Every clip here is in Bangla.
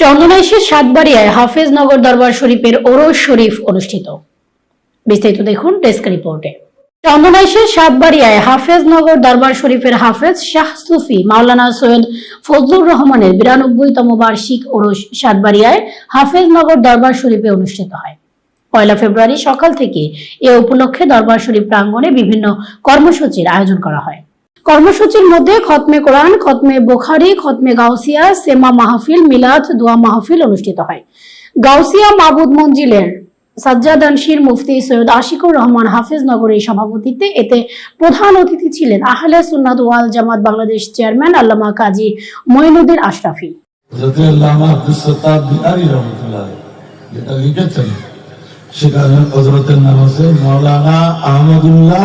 চন্দনাইশের সাতবাড়িয়ায় হাফেজনগর দরবার শরীফের ওরস শরীফ অনুষ্ঠিত। বিস্তারিত দেখুন ডেস্ক রিপোর্টে। চন্দনাইশের সাতবাড়িয়ায় হাফেজনগর দরবার শরীফের হাফেজ শাহ সুফি মাওলানা সৈয়দ ফজলুর রহমানের বিরানব্বইতম বার্ষিক ওরস সাতবাড়িয়ায় হাফেজনগর দরবার শরীফে অনুষ্ঠিত হয়। পয়লা ফেব্রুয়ারি সকাল থেকে এ উপলক্ষে দরবার শরীফ প্রাঙ্গণে বিভিন্ন কর্মসূচির আয়োজন করা হয়। কর্মসূচির মধ্যে খতমে কোরআন, খতমে বোখারি, খতমে গাউসিয়া, সেমা মাহফিল, মিলাদ, দোয়া মাহফিল অনুষ্ঠিত হয়। গাউসিয়া মাবুদ মঞ্জিলের সাজ্জাদানশির মুফতি সৈয়দ আশিকুর রহমান হাফিজ নগরের সভাপতিত্বে এতে প্রধান অতিথি ছিলেন আহলে সুন্নাত ওয়াল জামাত বাংলাদেশ চেয়ারম্যান আল্লামা কাজী মঈনুদ্দিন আশরাফি। সেখানে হজরতের নাম আছে মৌলানা আহমদুল্লাহ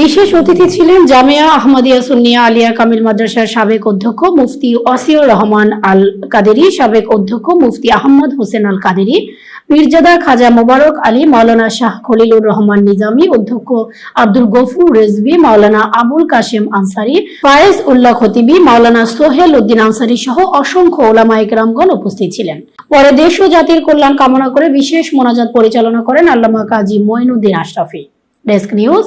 বিশেষ অতিথি ছিলেন জামিয়া আহমদিয়া সুন্নিয়া আলিয়া কামিল মাদ্রাসার সাবেক অধ্যক্ষ মুফতি ওসিউর রহমান আল কাদেরি সাবেক অধ্যক্ষ মুফতি আহমদ হোসেন আল কাদেরি পীরজাদা খাজা মোবারক আলী, মাওলানা শাহ খলিলুর রহমান নিজামী, অধ্যক্ষ আব্দুল গফুর রেজবি মাওলানা আবুল কাশেম আনসারি, ফায়েজ উল্লাহ খতিবি, মাওলানা সোহেল উদ্দিন আনসারি সহ অসংখ্য ওলামা একরামগণ উপস্থিত ছিলেন। পরে দেশ ও জাতির কল্যাণ কামনা করে বিশেষ মোনাজাত পরিচালনা করেন আল্লামা Kazi Moinuddin Ashrafi. Desk news